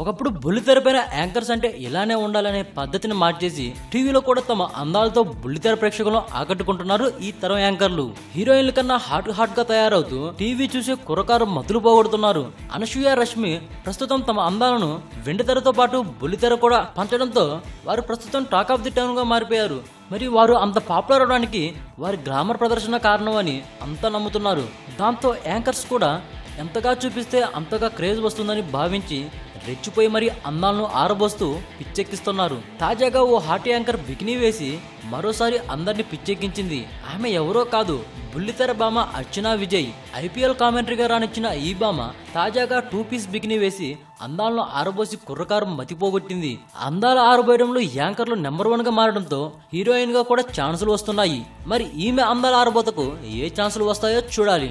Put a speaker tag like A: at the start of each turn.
A: ఒకప్పుడు బుల్లితెరపైన యాంకర్స్ అంటే ఇలానే ఉండాలనే పద్ధతిని మార్చేసి టీవీలో కూడా తమ అందాలతో బుల్లితెర ప్రేక్షకులను ఆకట్టుకుంటున్నారు ఈ తరం యాంకర్లు. హీరోయిన్ల కన్నా హాట్ హాట్గా తయారవుతూ టీవీ చూసే కుర్రకారు మతులు పోగొడుతున్నారు. అనసూయ రష్మి ప్రస్తుతం తమ అందాలను వెండితెరతో పాటు బుల్లితెర కూడా పంచడంతో వారు ప్రస్తుతం టాక్ ఆఫ్ ది టౌన్గా మారిపోయారు. మరి వారు అంత పాపులర్ అవడానికి వారి గ్లామర్ ప్రదర్శన కారణం అని అంతా నమ్ముతున్నారు. దాంతో యాంకర్స్ కూడా ఎంతగా చూపిస్తే అంతగా క్రేజ్ వస్తుందని భావించి రెచ్చిపోయి మరి అందాలను ఆరబోస్తూ పిచ్చెక్కిస్తున్నారు. తాజాగా ఓ హాట్ యాంకర్ బికినీ వేసి మరోసారి అందరిని పిచ్చెక్కించింది. ఆమె ఎవరో కాదు బుల్లితెర భామ అర్చనా విజయ్. ఐపీఎల్ కామెంటరీగా రానిచ్చిన ఈ భామ తాజాగా టూ పీస్ బికినీ వేసి అందాలను ఆరబోసి కుర్రకారు మతిపోగొట్టింది. అందాల ఆరబోయడంలో యాంకర్లు నెంబర్ వన్గా మారడంతో హీరోయిన్గా కూడా ఛాన్సులు వస్తున్నాయి. మరి ఈమె అందాల ఆరబోతకు ఏ ఛాన్సులు వస్తాయో చూడాలి.